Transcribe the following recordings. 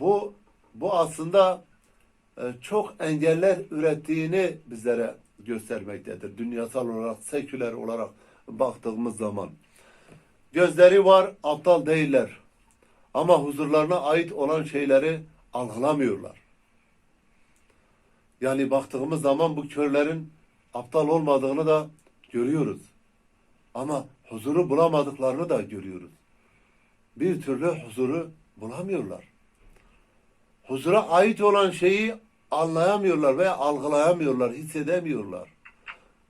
Bu bu aslında e, çok engeller ürettiğini bizlere göstermektedir. Dünyasal olarak, seküler olarak baktığımız zaman. Gözleri var, aptal değiller. Ama huzurlarına ait olan şeyleri algılamıyorlar. Yani baktığımız zaman bu körlerin aptal olmadığını da görüyoruz. Ama huzuru bulamadıklarını da görüyoruz. Bir türlü huzuru bulamıyorlar. Huzura ait olan şeyi anlayamıyorlar veya algılayamıyorlar, hissedemiyorlar.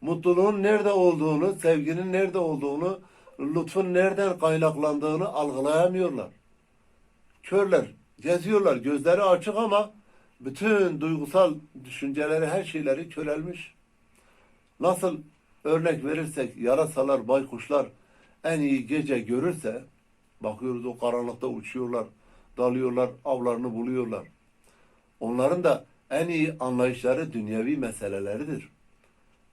Mutluluğun nerede olduğunu, sevginin nerede olduğunu, lütfun nereden kaynaklandığını algılayamıyorlar. Körler, geziyorlar, gözleri açık ama bütün duygusal düşünceleri, her şeyleri körelmiş. Nasıl örnek verirsek yarasalar, baykuşlar en iyi gece görürse bakıyoruz o karanlıkta uçuyorlar, dalıyorlar, avlarını buluyorlar. Onların da en iyi anlayışları dünyevi meseleleridir.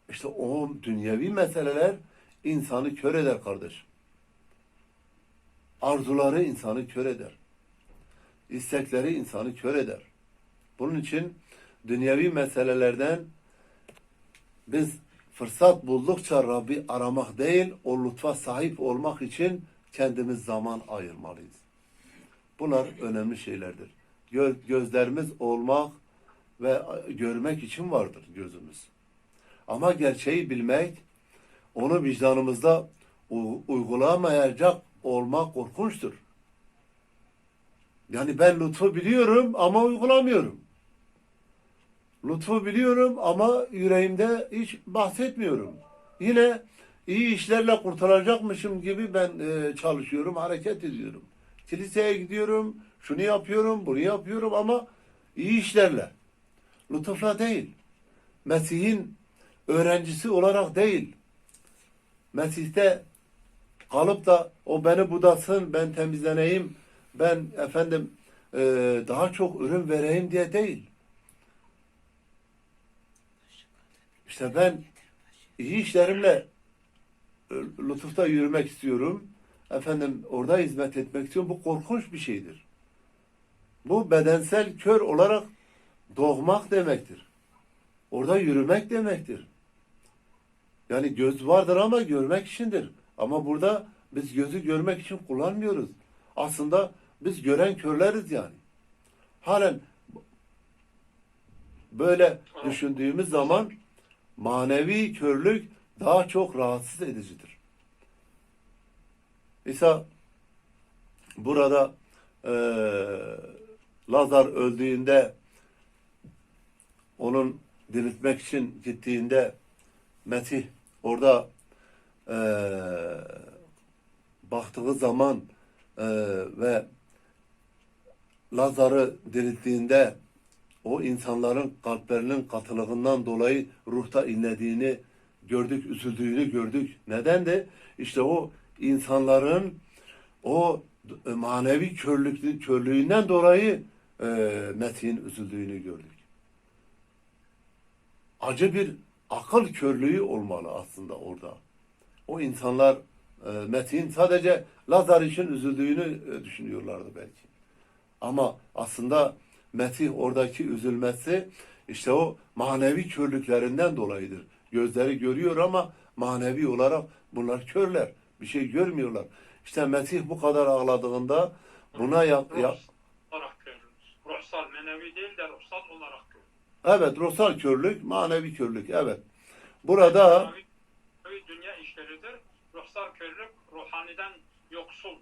İşte o dünyevi meseleler insanı kör eder kardeşim. Arzuları insanı kör eder. İstekleri insanı kör eder. Bunun için dünyevi meselelerden biz fırsat buldukça Rabbi aramak değil, o lütfa sahip olmak için kendimiz zaman ayırmalıyız. Bunlar önemli şeylerdir. Gö- gözlerimiz olmak ve görmek için vardır gözümüz. Ama gerçeği bilmek, onu vicdanımızda uygulamayacak olmak korkunçtur. Yani ben lütfu biliyorum ama uygulamıyorum. Lütfu biliyorum ama yüreğimde hiç bahsetmiyorum. Yine iyi işlerle kurtaracakmışım gibi ben e, çalışıyorum, hareket ediyorum. Kiliseye gidiyorum, şunu yapıyorum, bunu yapıyorum ama iyi işlerle. Lütufla değil. Mesih'in öğrencisi olarak değil. Mesih'te kalıp da o beni budasın, ben temizleneyim, ben efendim e, daha çok ürün vereyim diye değil. İşte ben iyi işlerimle e, lütufta yürümek istiyorum. Efendim orada hizmet etmek istiyorum. Bu korkunç bir şeydir. Bu bedensel kör olarak doğmak demektir. Orada yürümek demektir. Yani göz vardır ama görmek içindir. Ama burada biz gözü görmek için kullanmıyoruz. Aslında biz gören körleriz yani. Halen böyle düşündüğümüz zaman manevi körlük daha çok rahatsız edicidir. İsa burada eee Lazar öldüğünde onun diriltmek için gittiğinde Mesih orada eee baktığı zaman eee, ve Lazar'ı dirilttiğinde o insanların kalplerinin katılığından dolayı ruhta inlediğini gördük, üzüldüğünü gördük. Neden de işte o insanların o e, manevi körlük, körlüğünden dolayı e, Mesih'in üzüldüğünü gördük. Acı bir akıl körlüğü olmalı aslında orada. O insanlar e, Mesih'in sadece Lazar için üzüldüğünü e, düşünüyorlardı belki. Ama aslında Mesih oradaki üzülmesi işte o manevi körlüklerinden dolayıdır. Gözleri görüyor ama manevi olarak bunlar körler. Bir şey görmüyorlar. İşte Mesih bu kadar ağladığında buna yap, yap. Ruhsal, menevi değil de ruhsal olarak görürüz. evet ruhsal körlük, manevi körlük evet. Burada Menevi, menevi dünya işleridir. Ruhsal körlük ruhaniden yoksul.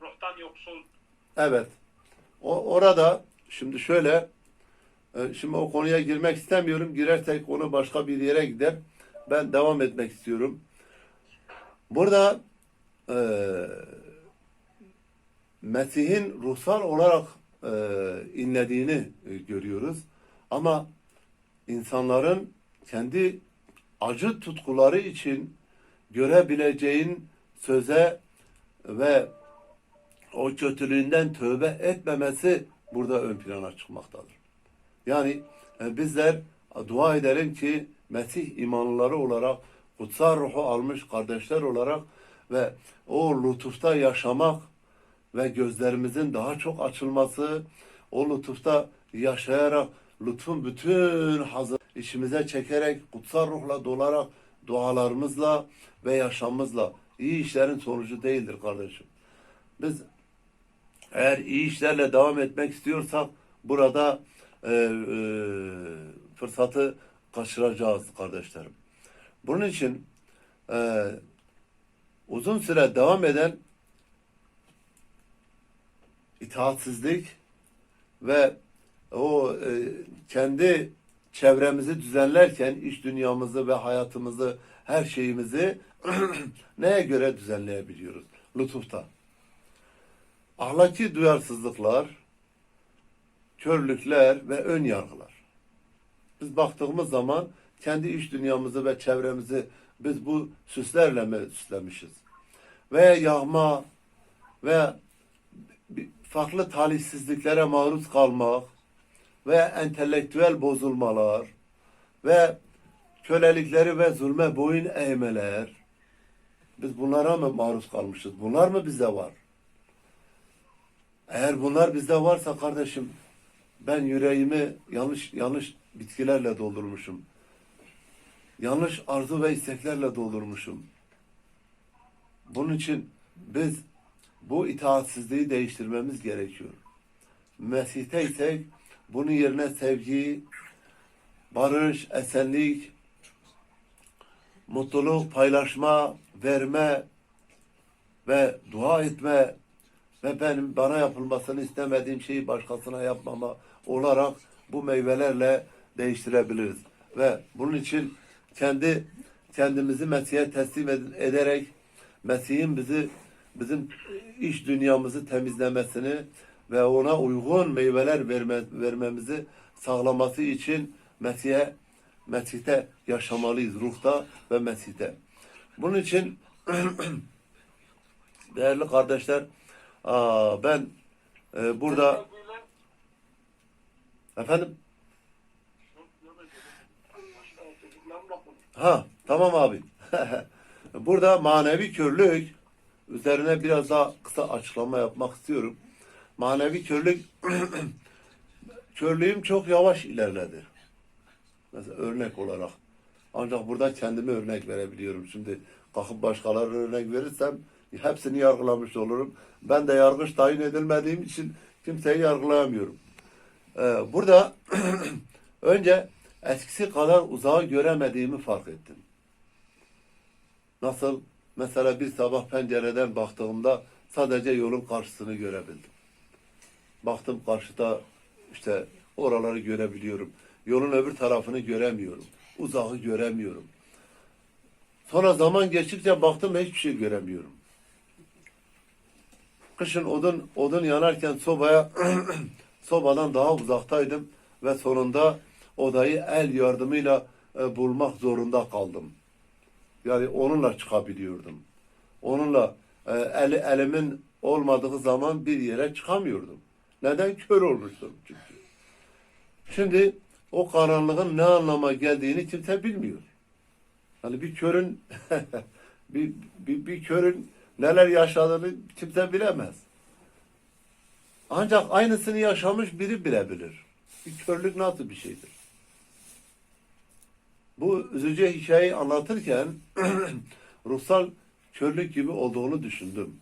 Ruhtan yoksul. Evet. O, orada şimdi şöyle e, şimdi o konuya girmek istemiyorum. Girersek konu başka bir yere gider. Ben devam etmek istiyorum. Burada e, Mesih'in ruhsal olarak e, inlediğini e, görüyoruz. Ama insanların kendi acı tutkuları için görebileceğin söze ve o kötülüğünden tövbe etmemesi burada ön plana çıkmaktadır. Yani e, bizler dua edelim ki Mesih imanlıları olarak kutsal ruhu almış kardeşler olarak ve o lütufta yaşamak ve gözlerimizin daha çok açılması, o lütufta yaşayarak, lütfun bütün hazır içimize çekerek, kutsal ruhla dolarak, dualarımızla ve yaşamımızla iyi işlerin sonucu değildir kardeşim. Biz eğer iyi işlerle devam etmek istiyorsak burada e, e, fırsatı kaçıracağız kardeşlerim. Bunun için e, uzun süre devam eden itaatsizlik ve o e, kendi çevremizi düzenlerken iş dünyamızı ve hayatımızı her şeyimizi neye göre düzenleyebiliyoruz? Lütufta. Ahlaki duyarsızlıklar, körlükler ve ön yargılar. Biz baktığımız zaman kendi iş dünyamızı ve çevremizi biz bu süslerle mi süslemişiz? Ve yağma ve farklı talihsizliklere maruz kalmak ve entelektüel bozulmalar ve kölelikleri ve zulme boyun eğmeler biz bunlara mı maruz kalmışız? Bunlar mı bizde var? Eğer bunlar bizde varsa kardeşim ben yüreğimi yanlış yanlış bitkilerle doldurmuşum. Yanlış arzu ve isteklerle doldurmuşum. Bunun için biz bu itaatsizliği değiştirmemiz gerekiyor. Mesih'te isek bunun yerine sevgi, barış, esenlik, mutluluk, paylaşma, verme ve dua etme ve benim bana yapılmasını istemediğim şeyi başkasına yapmama olarak bu meyvelerle değiştirebiliriz. Ve bunun için kendi kendimizi Mesih'e teslim ed- ederek Mesih'in bizi bizim iş dünyamızı temizlemesini ve ona uygun meyveler verme, vermemizi sağlaması için Mesih'e Mesih'te yaşamalıyız ruhta ve Mesih'te. Bunun için değerli kardeşler aa, ben e, burada efendim Ha, tamam abi. Burada manevi körlük üzerine biraz daha kısa açıklama yapmak istiyorum. Manevi körlük körlüğüm çok yavaş ilerledi. Mesela örnek olarak. Ancak burada kendime örnek verebiliyorum. Şimdi kalkıp başkalarına örnek verirsem hepsini yargılamış olurum. Ben de yargıç tayin edilmediğim için kimseyi yargılayamıyorum. Ee, burada önce eskisi kadar uzağı göremediğimi fark ettim. Nasıl? Mesela bir sabah pencereden baktığımda sadece yolun karşısını görebildim. Baktım karşıda işte oraları görebiliyorum. Yolun öbür tarafını göremiyorum. Uzağı göremiyorum. Sonra zaman geçtikçe baktım hiçbir şey göremiyorum. Kışın odun odun yanarken sobaya sobadan daha uzaktaydım ve sonunda odayı el yardımıyla e, bulmak zorunda kaldım. Yani onunla çıkabiliyordum. Onunla e, el, elimin olmadığı zaman bir yere çıkamıyordum. Neden? Kör olmuştum çünkü. Şimdi o karanlığın ne anlama geldiğini kimse bilmiyor. Hani bir körün bir, bir, bir körün neler yaşadığını kimse bilemez. Ancak aynısını yaşamış biri bilebilir. Bir körlük nasıl bir şeydir? Bu üzücü hikayeyi anlatırken ruhsal körlük gibi olduğunu düşündüm.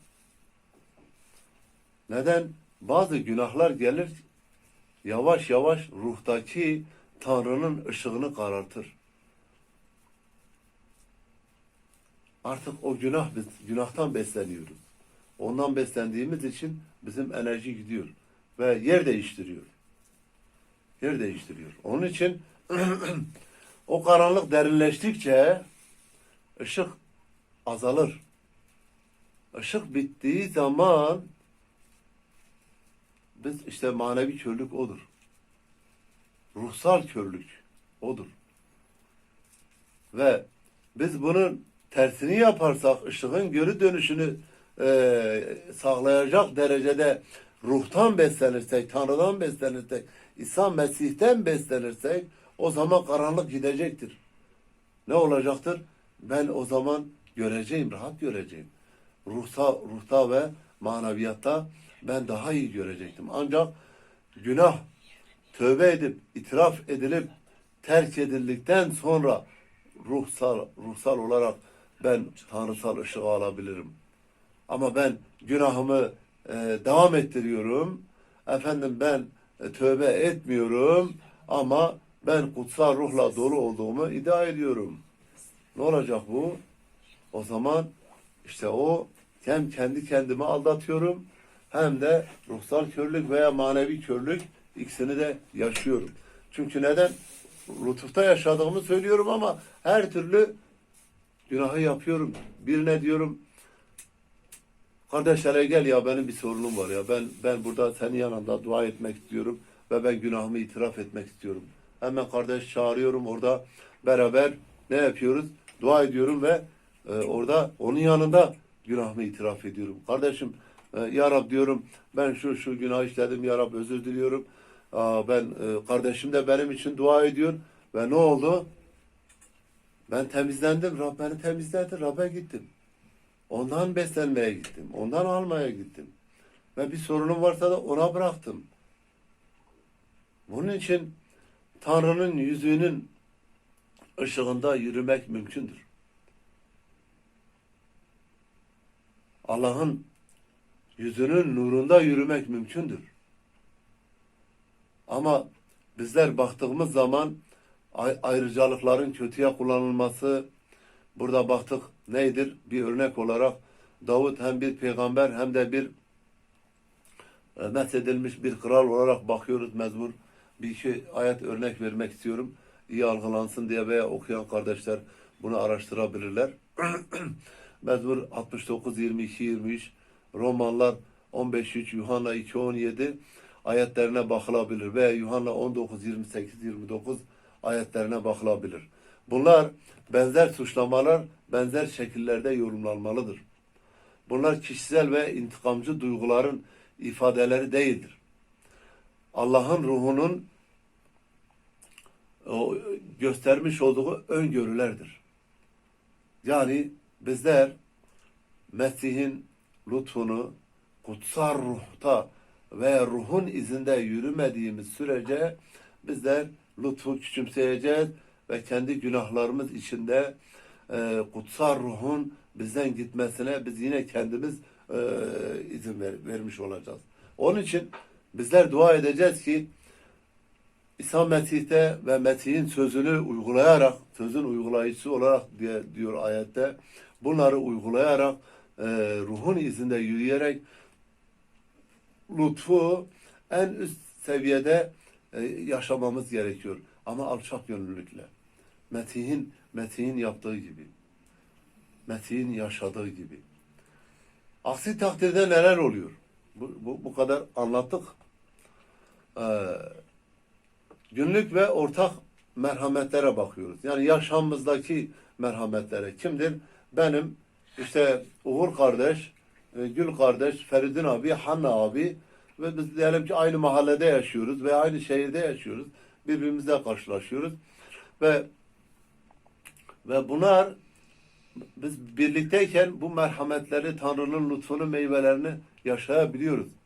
Neden? Bazı günahlar gelir yavaş yavaş ruhtaki Tanrı'nın ışığını karartır. Artık o günah günahtan besleniyoruz. Ondan beslendiğimiz için bizim enerji gidiyor ve yer değiştiriyor. Yer değiştiriyor. Onun için o karanlık derinleştikçe ışık azalır. Işık bittiği zaman biz işte manevi körlük odur. Ruhsal körlük odur. Ve biz bunun tersini yaparsak ışığın geri dönüşünü e, sağlayacak derecede ruhtan beslenirsek, Tanrı'dan beslenirsek, İsa Mesih'ten beslenirsek o zaman karanlık gidecektir. Ne olacaktır? Ben o zaman göreceğim, rahat göreceğim. Ruhsa, ruhta ve maneviyatta ben daha iyi görecektim. Ancak günah tövbe edip itiraf edilip terk edildikten sonra ruhsal ruhsal olarak ben tanrısal ışığı alabilirim. Ama ben günahımı e, devam ettiriyorum. Efendim ben e, tövbe etmiyorum ama ben kutsal ruhla dolu olduğumu iddia ediyorum. Ne olacak bu? O zaman işte o hem kendi kendimi aldatıyorum hem de ruhsal körlük veya manevi körlük ikisini de yaşıyorum. Çünkü neden? Lütufta yaşadığımı söylüyorum ama her türlü günahı yapıyorum. Birine diyorum kardeşlere gel ya benim bir sorunum var ya ben ben burada senin yanında dua etmek istiyorum ve ben günahımı itiraf etmek istiyorum. Hemen kardeş çağırıyorum orada beraber ne yapıyoruz? Dua ediyorum ve e, orada onun yanında günahımı itiraf ediyorum. Kardeşim e, ya Rab diyorum ben şu şu günah işledim ya Rab özür diliyorum. Aa, ben e, kardeşim de benim için dua ediyor ve ne oldu? Ben temizlendim. Rab beni temizledi. Rab'be gittim. Ondan beslenmeye gittim. Ondan almaya gittim. Ve bir sorunum varsa da ona bıraktım. Bunun için Tanrı'nın yüzüğünün ışığında yürümek mümkündür. Allah'ın yüzünün nurunda yürümek mümkündür. Ama bizler baktığımız zaman ay- ayrıcalıkların kötüye kullanılması burada baktık neydir? Bir örnek olarak Davut hem bir peygamber hem de bir e, methedilmiş bir kral olarak bakıyoruz mezmur. Bir iki ayet örnek vermek istiyorum. İyi algılansın diye veya okuyan kardeşler bunu araştırabilirler. Mezmur 69, 22, 23, Romanlar 15, 3, Yuhanna 2, 17 ayetlerine bakılabilir veya Yuhanna 19, 28, 29 ayetlerine bakılabilir. Bunlar benzer suçlamalar benzer şekillerde yorumlanmalıdır. Bunlar kişisel ve intikamcı duyguların ifadeleri değildir. Allah'ın ruhunun o göstermiş olduğu öngörülerdir. Yani bizler Mesih'in lütfunu kutsal ruhta ve ruhun izinde yürümediğimiz sürece bizler lütfu küçümseyeceğiz ve kendi günahlarımız içinde e, kutsal ruhun bizden gitmesine biz yine kendimiz e, izin ver- vermiş olacağız. Onun için bizler dua edeceğiz ki İsa Mesih'te ve Mesih'in sözünü uygulayarak, sözün uygulayıcısı olarak diye diyor ayette, bunları uygulayarak, e, ruhun izinde yürüyerek lütfu en üst seviyede e, yaşamamız gerekiyor. Ama alçak gönüllülükle. Mesih'in Mesih'in yaptığı gibi. Mesih'in yaşadığı gibi. Aksi takdirde neler oluyor? Bu, bu, bu kadar anlattık. Ee, günlük ve ortak merhametlere bakıyoruz. Yani yaşamımızdaki merhametlere. Kimdir? Benim işte Uğur kardeş, e, Gül kardeş, Feridun abi, Hanna abi ve biz diyelim ki aynı mahallede yaşıyoruz ve aynı şehirde yaşıyoruz. Birbirimizle karşılaşıyoruz. Ve ve bunlar biz birlikteyken bu merhametleri, Tanrı'nın lütfunu, meyvelerini yaşayabiliyoruz.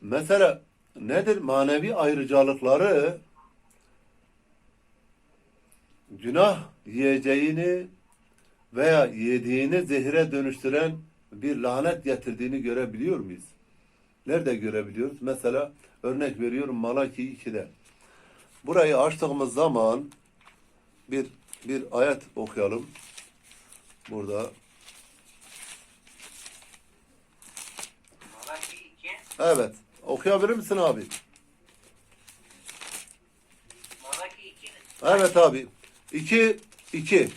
Mesela nedir? Manevi ayrıcalıkları günah yiyeceğini veya yediğini zehire dönüştüren bir lanet getirdiğini görebiliyor muyuz? Nerede görebiliyoruz? Mesela örnek veriyorum Malaki 2'de. Burayı açtığımız zaman bir bir ayet okuyalım. Burada. Malaki 2, Evet. Okuyabilir misin abi? Malaki 2, Evet abi. 2 2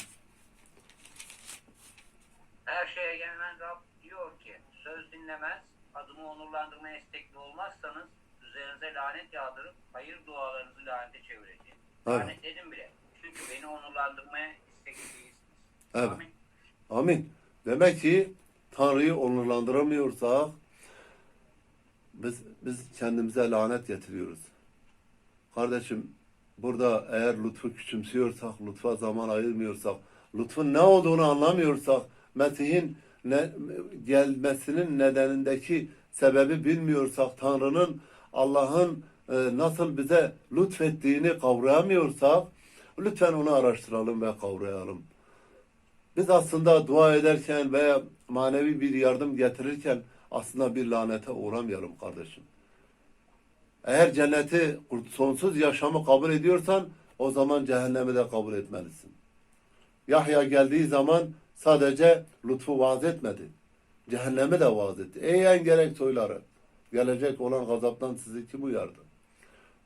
her şeye gelmen Rab diyor ki, söz dinlemez, adımı onurlandırmaya istekli olmazsanız, üzerinize lanet yağdırıp, hayır dualarınızı lanete çevireceğim. Evet. Lanetledim bile. Çünkü beni onurlandırmaya istekli değilsiniz. Evet. Amin. Amin. Demek ki Tanrı'yı onurlandıramıyorsak biz biz kendimize lanet getiriyoruz. Kardeşim burada eğer lütfu küçümsüyorsak, lütfa zaman ayırmıyorsak, lütfun ne olduğunu anlamıyorsak, Mesih'in ne, gelmesinin nedenindeki sebebi bilmiyorsak, Tanrı'nın, Allah'ın e, nasıl bize lütfettiğini kavrayamıyorsak, lütfen onu araştıralım ve kavrayalım. Biz aslında dua ederken veya manevi bir yardım getirirken aslında bir lanete uğramayalım kardeşim. Eğer cenneti, sonsuz yaşamı kabul ediyorsan o zaman cehennemi de kabul etmelisin. Yahya geldiği zaman sadece lütfu vaaz etmedi. Cehennemi de vaaz etti. Ey en gerek soyları. Gelecek olan gazaptan sizi kim uyardı?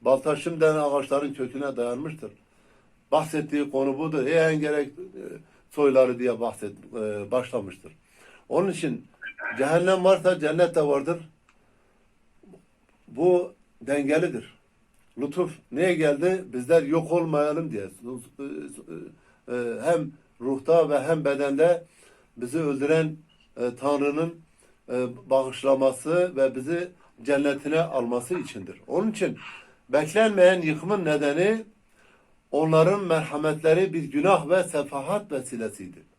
Balta şimdiden ağaçların köküne dayanmıştır. Bahsettiği konu budur. Ey en gerek e, soyları diye bahset, e, başlamıştır. Onun için cehennem varsa cennet de vardır. Bu dengelidir. Lütuf neye geldi? Bizler yok olmayalım diye. E, Hem ruhta ve hem bedende bizi öldüren e, Tanrı'nın e, bağışlaması ve bizi cennetine alması içindir. Onun için beklenmeyen yıkımın nedeni onların merhametleri bir günah ve sefahat vesilesiydi.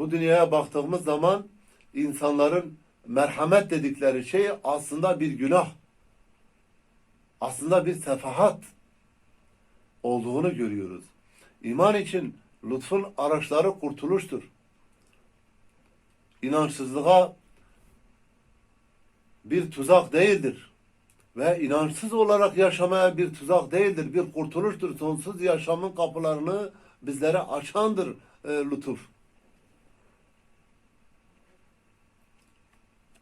Bu dünyaya baktığımız zaman insanların merhamet dedikleri şey aslında bir günah. Aslında bir sefahat olduğunu görüyoruz. İman için lütfun araçları kurtuluştur. İnançsızlığa bir tuzak değildir. Ve inançsız olarak yaşamaya bir tuzak değildir. Bir kurtuluştur. Sonsuz yaşamın kapılarını bizlere açandır e, lütuf.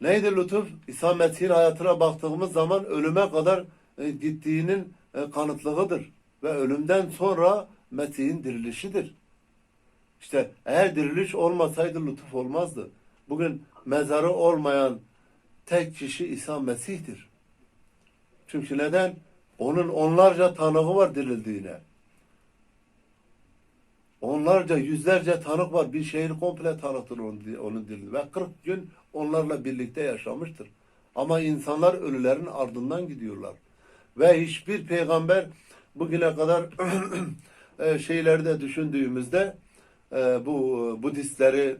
Neydi lütuf? İsa Mesih'in hayatına baktığımız zaman ölüme kadar e, gittiğinin e, kanıtlığıdır. Ve ölümden sonra Mesih'in dirilişidir. İşte eğer diriliş olmasaydı lütuf olmazdı. Bugün mezarı olmayan tek kişi İsa Mesih'tir. Çünkü neden? Onun onlarca tanığı var dirildiğine. Onlarca, yüzlerce tanık var. Bir şehir komple tanıktır onun, dirildiği. Ve 40 gün onlarla birlikte yaşamıştır. Ama insanlar ölülerin ardından gidiyorlar. Ve hiçbir peygamber bugüne kadar e, şeylerde düşündüğümüzde e, bu Budistleri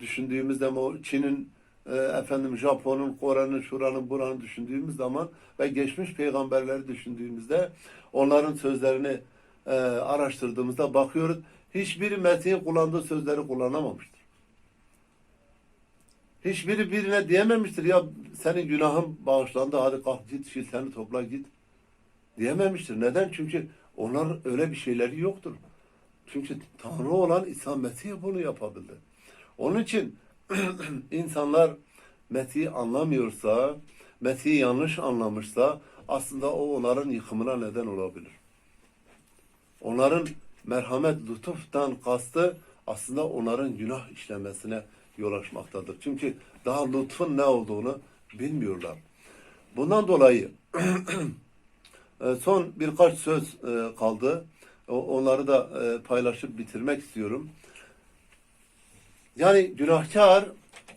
düşündüğümüzde o Çin'in e, efendim Japon'un, Kore'nin, şuranın, buranın düşündüğümüz zaman ve geçmiş peygamberleri düşündüğümüzde onların sözlerini e, araştırdığımızda bakıyoruz. Hiçbiri Mesih'in kullandığı sözleri kullanamamıştır. Hiçbiri birine diyememiştir ya senin günahın bağışlandı hadi kalk git şilteni topla git diyememiştir. Neden? Çünkü onlar öyle bir şeyleri yoktur. Çünkü Tanrı olan İsa Mesih bunu yapabildi. Onun için insanlar Mesih'i anlamıyorsa, Mesih'i yanlış anlamışsa aslında o onların yıkımına neden olabilir. Onların merhamet, lütuftan kastı aslında onların günah işlemesine yol açmaktadır. Çünkü daha lütfun ne olduğunu bilmiyorlar. Bundan dolayı e, son birkaç söz e, kaldı. Onları da e, paylaşıp bitirmek istiyorum. Yani günahkar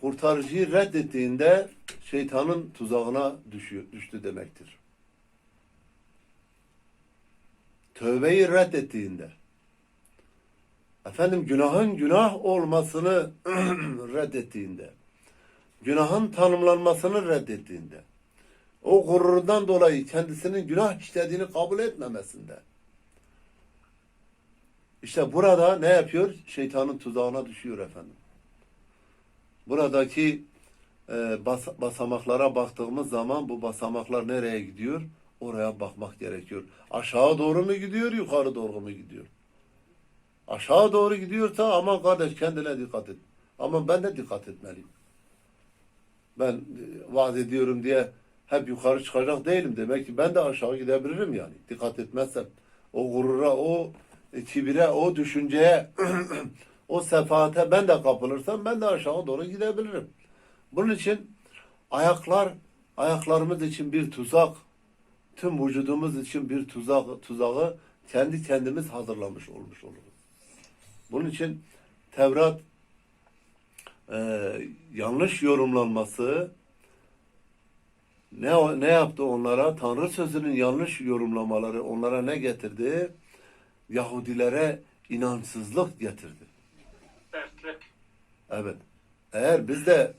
kurtarıcıyı reddettiğinde şeytanın tuzağına düşüyor, düştü demektir. Tövbeyi reddettiğinde efendim günahın günah olmasını reddettiğinde günahın tanımlanmasını reddettiğinde o gururundan dolayı kendisinin günah işlediğini kabul etmemesinde işte burada ne yapıyor? Şeytanın tuzağına düşüyor efendim. Buradaki e, bas, basamaklara baktığımız zaman bu basamaklar nereye gidiyor? Oraya bakmak gerekiyor. Aşağı doğru mu gidiyor, yukarı doğru mu gidiyor? Aşağı doğru gidiyorsa aman kardeş kendine dikkat et. Ama ben de dikkat etmeliyim. Ben e, vaat ediyorum diye hep yukarı çıkacak değilim. Demek ki ben de aşağı gidebilirim yani. Dikkat etmezsem. O gurura, o e, kibire, o düşünceye, o sefaate ben de kapılırsam ben de aşağı doğru gidebilirim. Bunun için ayaklar, ayaklarımız için bir tuzak, tüm vücudumuz için bir tuzak, tuzağı kendi kendimiz hazırlamış olmuş oluruz. Bunun için Tevrat e, yanlış yorumlanması ne ne yaptı onlara? Tanrı sözünün yanlış yorumlamaları onlara ne getirdi? Yahudilere inançsızlık getirdi. Dertlik. Evet. Eğer biz de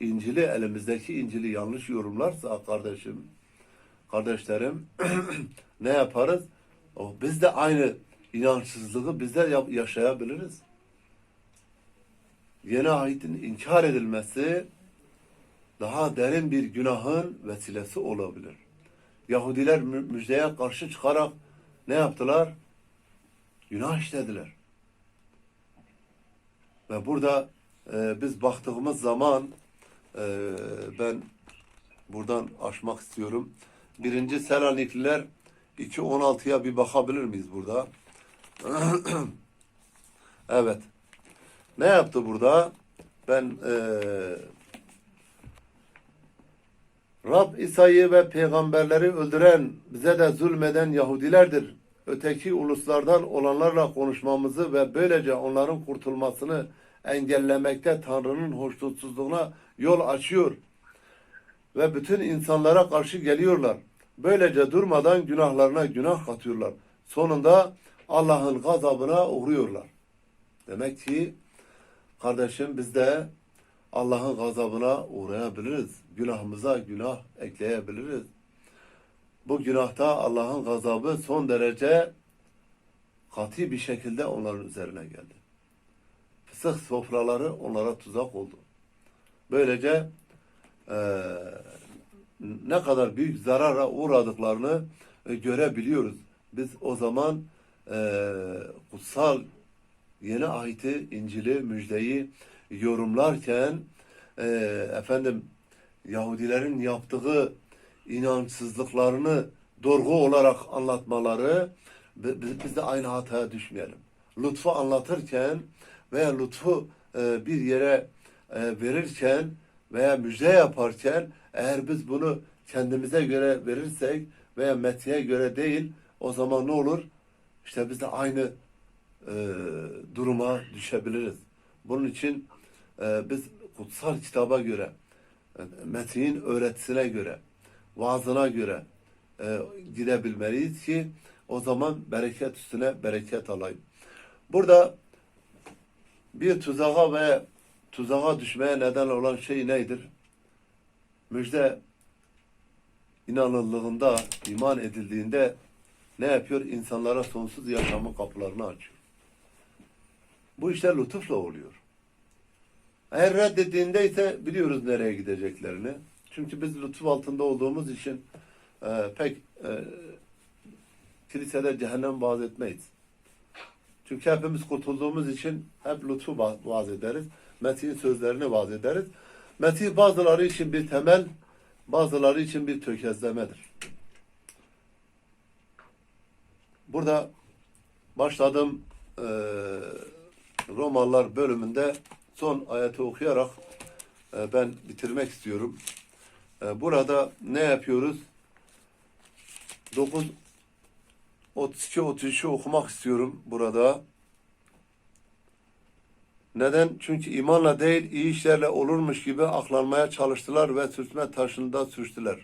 İncil'i elimizdeki İncil'i yanlış yorumlarsa kardeşim, kardeşlerim ne yaparız? O, biz de aynı inançsızlığı biz de ya- yaşayabiliriz. Yeni ahitin inkar edilmesi daha derin bir günahın vesilesi olabilir. Yahudiler mü- müjdeye karşı çıkarak ne yaptılar? Günah işlediler. Ve burada e, biz baktığımız zaman e, ben buradan açmak istiyorum. Birinci Selanikliler 2.16'ya bir bakabilir miyiz burada? evet. Ne yaptı burada? Ben e, Rab İsa'yı ve peygamberleri öldüren, bize de zulmeden Yahudilerdir. Öteki uluslardan olanlarla konuşmamızı ve böylece onların kurtulmasını engellemekte Tanrı'nın hoşnutsuzluğuna yol açıyor. Ve bütün insanlara karşı geliyorlar. Böylece durmadan günahlarına günah katıyorlar. Sonunda Allah'ın gazabına uğruyorlar. Demek ki kardeşim biz de Allah'ın gazabına uğrayabiliriz. Günahımıza günah ekleyebiliriz. Bu günahta Allah'ın gazabı son derece katı bir şekilde onların üzerine geldi. Fısık sofraları onlara tuzak oldu. Böylece eee, ne kadar büyük zarara uğradıklarını e, görebiliyoruz. Biz o zaman eee, kutsal yeni ahiti, İncil'i, müjdeyi yorumlarken e, efendim Yahudilerin yaptığı inançsızlıklarını dorgu olarak anlatmaları bi- bi- biz de aynı hataya düşmeyelim. Lütfu anlatırken veya lütfu e, bir yere e, verirken veya müjde yaparken eğer biz bunu kendimize göre verirsek veya metiye göre değil o zaman ne olur? İşte biz de aynı e, duruma düşebiliriz. Bunun için e, biz kutsal kitaba göre, e, Metin'in öğretisine göre, vaazına göre e, gidebilmeliyiz ki o zaman bereket üstüne bereket alayım. Burada bir tuzağa ve tuzağa düşmeye neden olan şey nedir? Müjde inanıldığında, iman edildiğinde ne yapıyor? İnsanlara sonsuz yaşamın kapılarını açıyor. Bu işler lütufla oluyor. Eğer reddettiğinde ise biliyoruz nereye gideceklerini. Çünkü biz lütuf altında olduğumuz için e, pek e, kilisede cehennem vaaz etmeyiz. Çünkü hepimiz kurtulduğumuz için hep lütfu va- vaaz ederiz. Mesih'in sözlerini vaaz ederiz. Mesih bazıları için bir temel, bazıları için bir tökezlemedir. Burada başladığım e, Romalılar bölümünde son ayeti okuyarak e, ben bitirmek istiyorum. E, burada ne yapıyoruz? 9 32 33'ü okumak istiyorum burada. Neden? Çünkü imanla değil iyi işlerle olurmuş gibi aklanmaya çalıştılar ve sürtme taşında sürçtüler.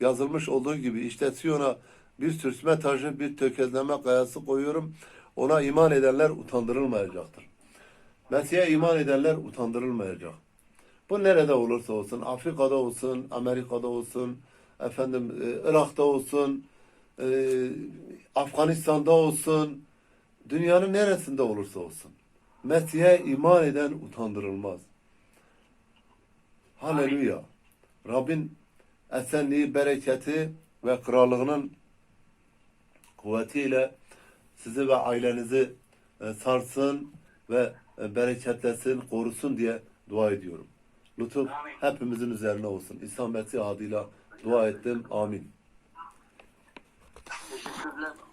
Yazılmış olduğu gibi işte Siyon'a bir sürtme taşı bir tökezleme kayası koyuyorum. Ona iman edenler utandırılmayacaktır. Mesih'e iman edenler utandırılmayacak. Bu nerede olursa olsun, Afrika'da olsun, Amerika'da olsun, efendim e, Irak'ta olsun, e, Afganistan'da olsun, dünyanın neresinde olursa olsun. Mesih'e iman eden utandırılmaz. Haleluya. Rabbin esenliği, bereketi ve krallığının kuvvetiyle sizi ve ailenizi e, sarsın ve e, bereketlesin, korusun diye dua ediyorum. Lütuf hepimizin üzerine olsun. İsa Mesih adıyla dua ettim. Amin. Teşekkürler.